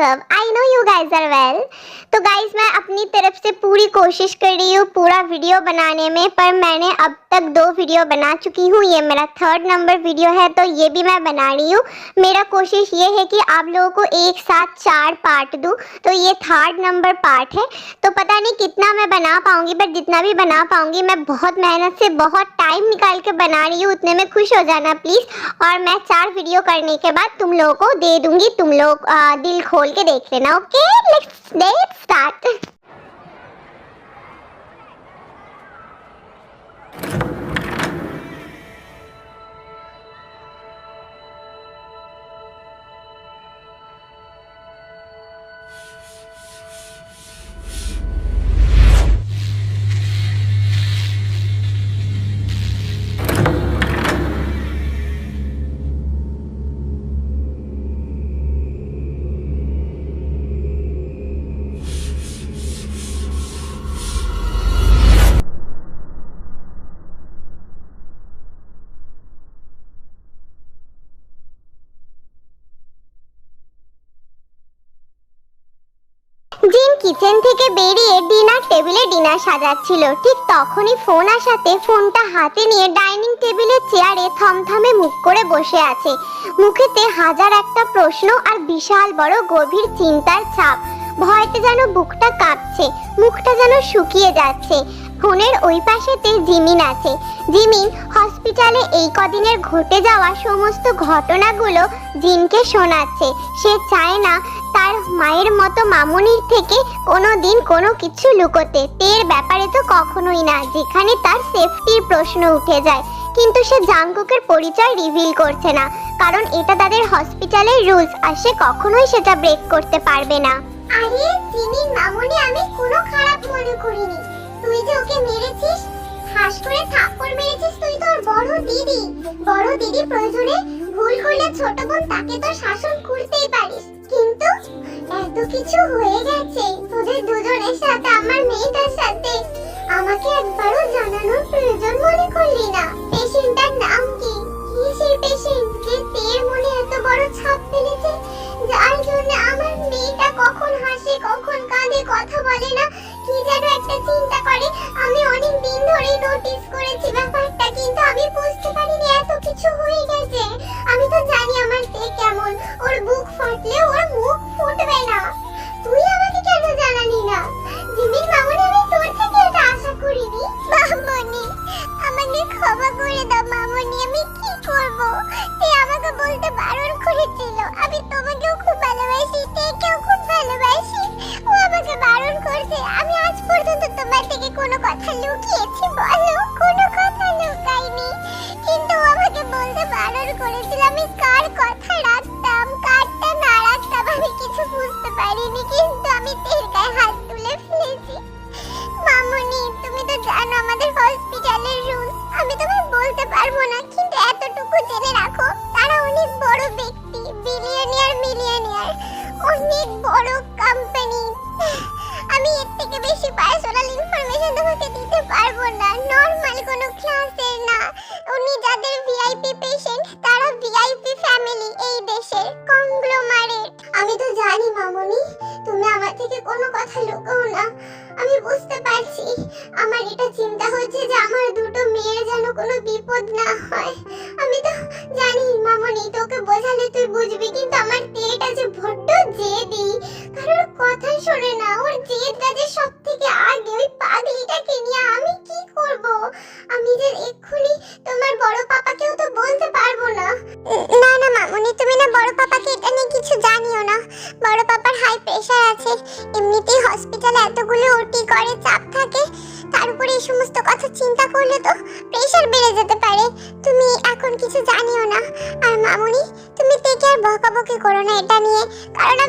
awesome. I know you guys are well. तो guys मैं अपनी तरफ़ से पूरी कोशिश कर रही हूँ पूरा वीडियो बनाने में, पर मैंने अब तक दो वीडियो बना चुकी हूँ। ये मेरा थर्ड नंबर वीडियो है तो ये भी मैं बना रही हूँ। मेरा कोशिश ये है कि आप लोगों को एक साथ चार पार्ट दूँ। तो ये थर्ड नंबर पार्ट है। तो पता नहीं कितना मैं बना पाऊँगी पर जितना भी बना पाऊँगी, मैं बहुत मेहनत से, बहुत टाइम निकाल के बना रही हूँ। उतने में खुश हो जाना प्लीज़ और मैं चार वीडियो करने के बाद तुम लोगों को दे दूँगी। तुम लोग दिल खोल के देख लेना ओके लेट्स that. কিচেন থেকে বেরিয়ে ডিনার টেবিলে ডিনার সাজাচ্ছিল। ঠিক তখনই ফোন আসাতে ফোনটা হাতে নিয়ে ডাইনিং টেবিলের চেয়ারে থমথমে মুখ করে বসে আছে। মুখেতে হাজার একটা প্রশ্ন আর বিশাল বড় গভীর চিন্তার ছাপ। ভয়তে যেন বুকটা কাঁপছে, মুখটা যেন শুকিয়ে যাচ্ছে। ফোনের ওই পাশেতে জিমিন আছে। জিমিন হসপিটালে এই কদিনের ঘটে যাওয়া সমস্ত ঘটনাগুলো জিনকে শোনাচ্ছে। সে চায় না তার মায়ের মতো মামুনির থেকে কোনো দিন কোনো কিছু লুকোতে। তের ব্যাপারে তো কখনোই না, যেখানে তার সেফটির প্রশ্ন উঠে যায়। কিন্তু সে জাঙ্কুকের পরিচয় রিভিল করছে না, কারণ এটা তাদের হসপিটালের রুলস আর সে কখনোই সেটা ব্রেক করতে পারবে না। আরে মামুনি, আমি কোনো খারাপ মনে করিনি। তুই যে ওকে মেরেছিস হাস করে থাপ্পড় মেরেছিস তুই বড় দিদি। বড় দিদি প্রয়োজনে ভুল করলে ছোট বোন তাকে কিছু হয়ে গেছে। তোদের দুজনের সাথে, আমার মেয়েটার সাথে। আমাকে একবারও জানানোর প্রয়োজন মনে করলি না। পেশেন্টটার নাম কি? কিসের পেশেন্ট যে তের মনে এত বড় ছাপ ফেলেছে? যার জন্য আমার মেয়েটা কখন হাসে, কখন কাঁদে, কথা বলে না? কি যেন একটা চিন্তা করে। আমি বুঝতে পারছি। আমার এটা চিন্তা হচ্ছে যে আমার দুটো মেয়ের যেন কোনো বিপদ না হয়। আমি তো জানি মামনি, তোকে বোঝালে তুই বুঝবি, কিন্তু আমার তেটা যে বড্ড জেদি। কারোর কথা শোনে না, ওর জেদ কাজে সব থেকে আগে ওই পাগলিটাকে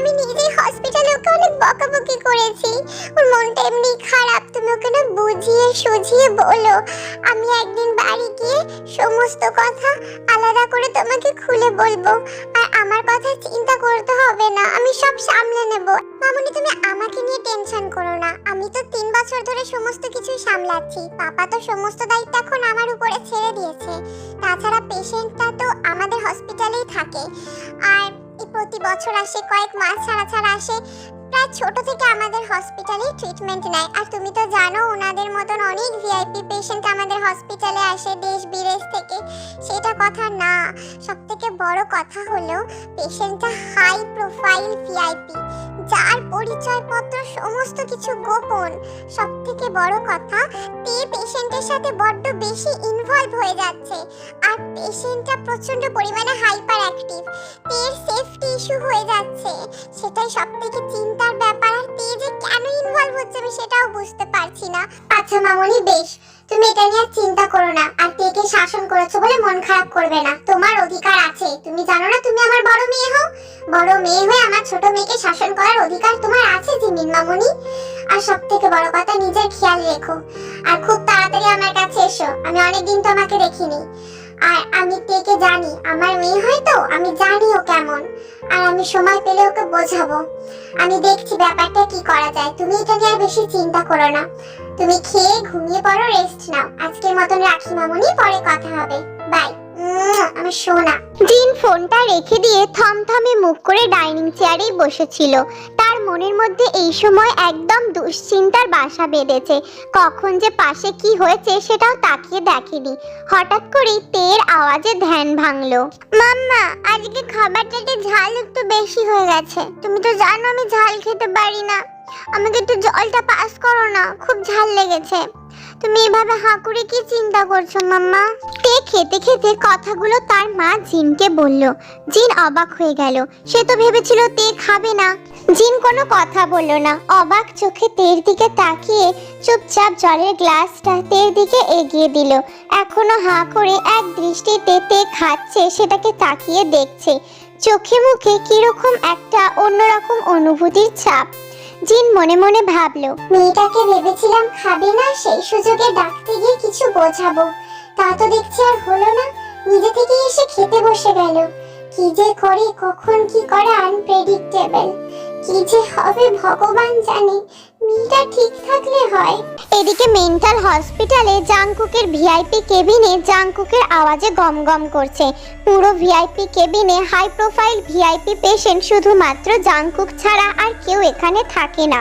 আমি নিজেই হসপিটালে ওকে অনেক বকাবকি করেছি। ওর মনটা এমনি খারাপ, তুমি ওকে না বুঝিয়ে সুঝিয়ে বলো। আমি একদিন বাড়ি গিয়ে সমস্ত কথা আলাদা করে তোমাকে খুলে বলব। আর আমার কথা চিন্তা করতে হবে না, আমি সব সামলে নেব। মামুনি, তুমি আমাকে নিয়ে টেনশন করো না। আমি তো তিন বছর ধরে সমস্ত কিছু সামলাচ্ছি। পাপা তো সমস্ত দায়িত্ব এখন আমার উপরে ছেড়ে দিয়েছে। তাছাড়া পেশেন্টটা তো আমাদের হসপিটালেই থাকে। আর প্রতি বছর আসে, কয়েক মাস ছাড়া ছাড়া আসে। প্রায় ছোট থেকে আমাদের হসপিটালে ট্রিটমেন্ট নেয়। আর তুমি তো জানো, ওনাদের মতন অনেক ভিআইপি পেশেন্ট আমাদের হসপিটালে আসে দেশ বিদেশ থেকে। সেটা কথা না। সব থেকে বড় কথা হলো পেশেন্টটা হাই প্রোফাইল ভিআইপি পরিচয়পত্র সমস্ত কিছু গোপন। সব থেকে বড় কথা, তে পেশেন্টের সাথে বড্ড বেশি ইনভলভ হয়ে যাচ্ছে। আর পেশেন্টটা প্রচণ্ড পরিমাণে হাইপার অ্যাক্টিভ তের সেফটি ইস্যু হয়ে যাচ্ছে। সেটাই সব থেকে চিন্তার ব্যাপার। আর তে যে কেন ইনভলভ হচ্ছে আমি সেটাও বুঝতে পারছি না। আচ্ছা মামনি, বেশ। তুমি এটা নিয়ে চিন্তা করো না। আর তেকে শাসন করেছ বলে মন খারাপ করবে না। তোমার অধিকার আছে। তুমি জানো না তুমি আমার বড় মেয়ে হও? বড় মেয়ে হয়ে আমার ছোট মেয়েকে শাসন করার অধিকার তোমার আছে, জিমিন মামনি? আর সব থেকে বড় কথা, নিজের খেয়াল রেখো। আর খুব তাড়াতাড়ি আমার কাছে এসো, আমি অনেকদিন তোমাকে দেখিনি। আর আমি তেকে জানি, আমার মেয়ে হয় তো, আমি জানি ও কেমন। আর আমি সময় পেলে ওকে বোঝাবো। আমি দেখছি ব্যাপারটা কি করা যায়। তুমি এটা নিয়ে আর বেশি চিন্তা করো না। তুমি খেয়ে ঘুমিয়ে পড়ো রেস্ট নাও। আজকের মতন রাখি মামুনি, পরে কথা হবে। বাই আমার সোনা। জিন ফোনটা রেখে দিয়ে থমথমে মুখ করে ডাইনিং চেয়ারেই বসেছিল। তার মনের মধ্যে এই সময় একদম দুশ্চিন্তার বাসা বেঁধেছে। কখন যে পাশে কি হয়েছে সেটাও তাকিয়ে দেখেনি। হঠাৎ করেই তের আওয়াজে ধ্যান ভাঙলো। মাম্মা, আজকে খাবারটাতে ঝাল একটু বেশি হয়ে গেছে। তুমি তো জানো আমি ঝাল খেতে পারি না। আমাকে একটু জলটা পাস করো না, খুব ঝাল লেগেছে। তুমি এভাবে হাঁ করে কি চিন্তা করছ, মাম্মা? তে খেতে খেতে কথাগুলো তার মা জিনকে বলল। জিন অবাক হয়ে গেল। সে তো ভেবেছিল তে খাবে না। জিন কোনো কথা বলল না। অবাক চোখে তের দিকে তাকিয়ে চুপচাপ জলের গ্লাসটা তের দিকে এগিয়ে দিল। এখনও হাঁ করে এক দৃষ্টিতে তে খাচ্ছে, সেটাকে তাকিয়ে দেখছে। চোখে মুখে কীরকম একটা অন্যরকম অনুভূতির ছাপ। জিন মনে মনে ভাবল, মেয়েটাকে ভেবেছিলাম খাবে না, সেই সুযোগে ডাকতে গিয়ে কিছু বোঝাবো। তা তো দেখছি আর হলো না, নিজে থেকে এসে খেতে বসে গেল। কি যে করে, কখন কি করে আনপ্রেডিক্টেবল কি যে হবে, ভগবান জানে। মেয়েটা ঠিক থাকলে হয়। এদিকে মেন্টাল হসপিটালে জাংকুকের ভিআইপি কেবিনে জাংকুকের আওয়াজে গম গম করছে। পুরো ভিআইপি কেবিনে হাই প্রোফাইল ভিআইপি পেশেন্ট শুধুমাত্র জাংকুক ছাড়া আর কেউ এখানে থাকে না।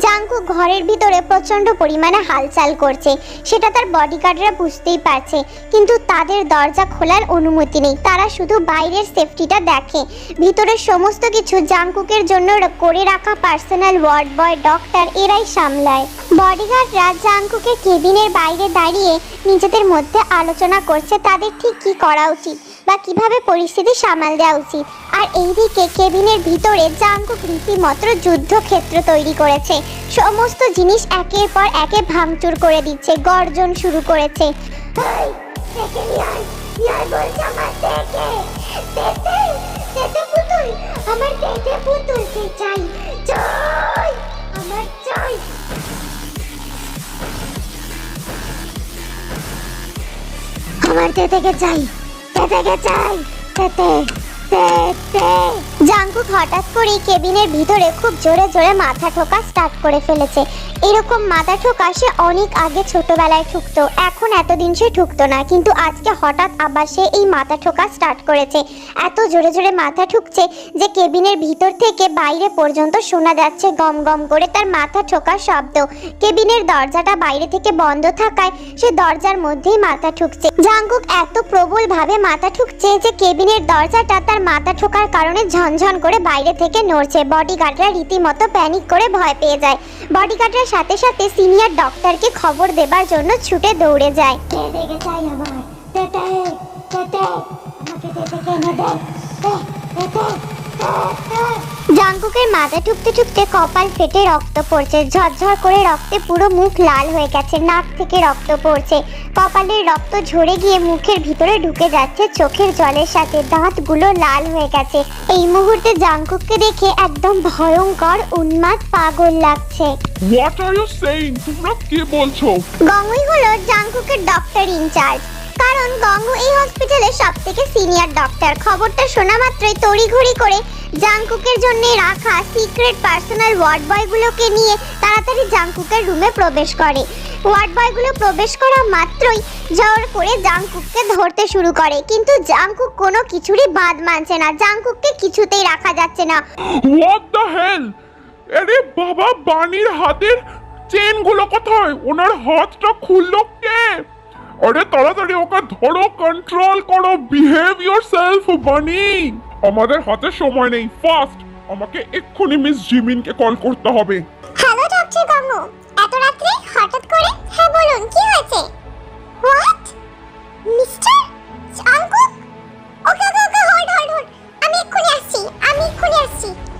জাংকুক ঘরের ভিতরে প্রচণ্ড পরিমাণে হালচাল করছে। সেটা তার বডিগার্ডরা বুঝতেই পারছে। কিন্তু তাদের দরজা খোলার অনুমতি নেই। তারা শুধু বাইরের সেফটিটা দেখে। ভিতরের সমস্ত কিছু জাংকুকের জন্য করে রাখা পার্সোনাল ওয়ার্ড বয় ডক্টর এরাই সামলায়। বডিগার্ডরা জাংকুকের কেবিনের বাইরে দাঁড়িয়ে নিজেদের মধ্যে আলোচনা করছে। তাদের ঠিক কি করা উচিত? বা কীভাবে পরিস্থিতি সামাল দেওয়া উচিত? আর এইদিকে কেবিনের ভিতরে জাংকুক রীতিমতো যুদ্ধক্ষেত্র তৈরি করেছে। সমস্ত জিনিস একের পর একে ভাঙচুর করে দিচ্ছে, গর্জন শুরু করেছে। আমার পেটে তেতেকে চাই? তেতেকে চাই তেতে তেতে জাংকুক হঠাৎ করে কেবিনের ভিতরে খুব জোরে জোরে মাথা ঠোকা স্টার্ট করে ফেলেছে। এরকম মাথা ঠোকা সে অনেক আগে ছোটবেলায় ঠুকতো, এখন এতদিন সে ঠুকতো না, কিন্তু আজকে হঠাৎ আবার সে এই মাথা ঠোকা স্টার্ট করেছে। এত জোরে জোরে মাথা ঠুকছে যে কেবিনের ভিতর থেকে বাইরে পর্যন্ত শোনা যাচ্ছে গম গম করে তার মাথা ঠোকার শব্দ। কেবিনের দরজাটা বাইরে থেকে বন্ধ থাকায় সে দরজার মধ্যেই মাথা ঠুকছে। জাঙ্কুক এত প্রবল ভাবে মাথা ঠুকছে যে কেবিনের দরজাটা তার মাথা ঠোকার কারণে ঝনঝন করে বাইরে থেকে নড়ছে বডিগার্ডরা রীতিমতো প্যানিক করে ভয় পেয়ে যায় বডিগার্ডের সাথে সাথে সিনিয়র ডক্টরকে খবর দেবার জন্য ছুটে দৌড়ে যায় আমাকে জাঙ্কুকের মাথা ঠুকতে ঠুকতে কপাল ফেটে রক্ত পড়ছে। ঝরঝর করে রক্তে পুরো মুখ লাল হয়ে গেছে নাক থেকে রক্ত পড়ছে। কপালের রক্ত ঝরে গিয়ে মুখের ভিতরে ঢুকে যাচ্ছে চোখের জলের সাথে দাঁতগুলো লাল হয়ে গেছে। এই মুহূর্তে জাঙ্কুককে দেখে একদম ভয়ঙ্কর উন্মাদ পাগল লাগছে। হোয়াট আর ইউ সেইং তোমরা কে বলছো? গঙ্গুই হলো জাংকুকের ডক্টর ইনচার্জ কারণ গঙ্গু এই হসপিটালে সব থেকে সিনিয়র ডক্টর খবরটা শোনা মাত্রই তড়িঘড়ি করে জাংকুকের জন্য রাখা সিক্রেট পার্সোনাল ওয়ার্ড বয়গুলোকে নিয়ে তাড়াতাড়ি জাংকুকের রুমে প্রবেশ করে। ওয়ার্ড বয়গুলো প্রবেশ করা মাত্রই জোর করে জাংকুককে ধরতে শুরু করে। কিন্তু জাংকুক কোনো কিছুরই বাদ মানছে না। জাংকুককে কিছুতেই রাখা যাচ্ছে না। হোয়াট দ্য হেল আরে বাবা বানির হাতের চেনগুলো কোথায়? ওনার হাতটা খুললো কে? আরে তাড়াতাড়ি ওকে ধরো কন্ট্রোল করো বিহেভ ইয়োরসেলফ বানি আমাদের হাতে সময় নেই ফাস্ট আমাকে এক্ষুনি মিস জিমিনকে কল করতে হবে। হ্যালো ডক্টর গঙ্গু এত রাত্রে হঠাৎ করে? হ্যাঁ বলুন, কি হয়েছে? হোয়াট মিস্টার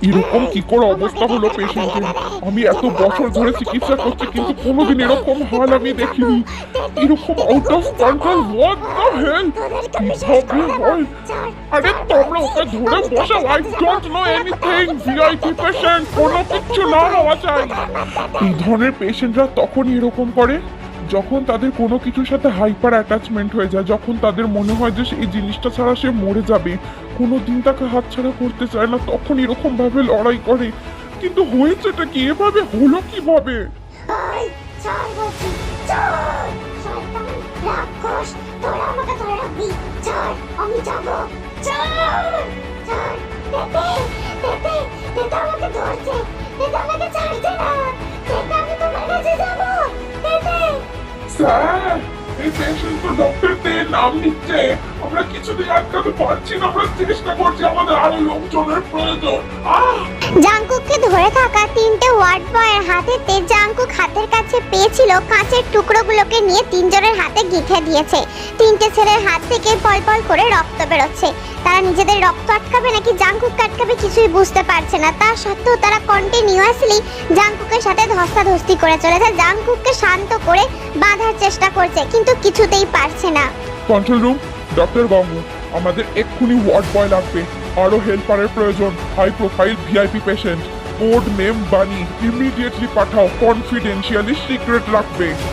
এরকম কি করে অবস্থা হলো পেশেন্টের? আমি এত বছর ধরে চিকিৎসা করছি, কিন্তু কোনোদিন এরকম হাল আমি দেখিনি। এরকম out of control what the hell কীভাবে হয়? আরে তোমরা ওকে ধরে I don't know anything VIP patient কোনো কিচ্ছু না হওয়া চাই। এই ধরনের পেশেন্টরা তখনই এরকম করে, যখন তাদের কোনো কিছুর সাথে হাইপার অ্যাটাচমেন্ট হয়ে যায়, যখন তাদের মনে হয় যে এই জিনিসটা ছাড়া সে মরে যাবে। কোনো দিন তাকে হাতছাড়া করতে চায় না তখন এরকম ভাবে লড়াই করে। কিন্তু হয়েছেটা কি? এভাবে হলো কীভাবে? স্যার! এই তো নাম নিচ্ছে। আমরা কিছুদিন আটকাতে পারছি না, আমরা চেষ্টা করছি আমাদের আরও লোকজনের প্রয়োজন। ধরে থাকা তিনটে ওয়ার্ড বয়ের হাতের কাছে পেয়েছিল কাঁচের টুকরোগুলোকে নিয়ে তিনজনের হাতে দিয়েছে। তিনটে ছেলের হাত থেকে পল পল করে রক্ত বেরোচ্ছে। তারা নিজেদের রক্ত আটকাবে নাকি জাংকুক আটকাবে কিছুই বুঝতে পারছে না। তা সত্ত্বেও তারা কন্টিনিউয়াসলি জাংকুকের সাথে ধস্তাধস্তি করে চলেছে। জাংকুককে শান্ত করে বাঁধার চেষ্টা করছে। কিন্তু কিছুতেই পারছে না। কন্ট্রোল রুম ডক্টর বাবু, আমাদের এক্ষুনি ওয়ার্ড বয় লাগবে। আরও হেল্পারের প্রয়োজন high profile VIP patient code name Bunny immediately পাঠাও কনফিডেন্সিয়ালি সিক্রেট রাখবে।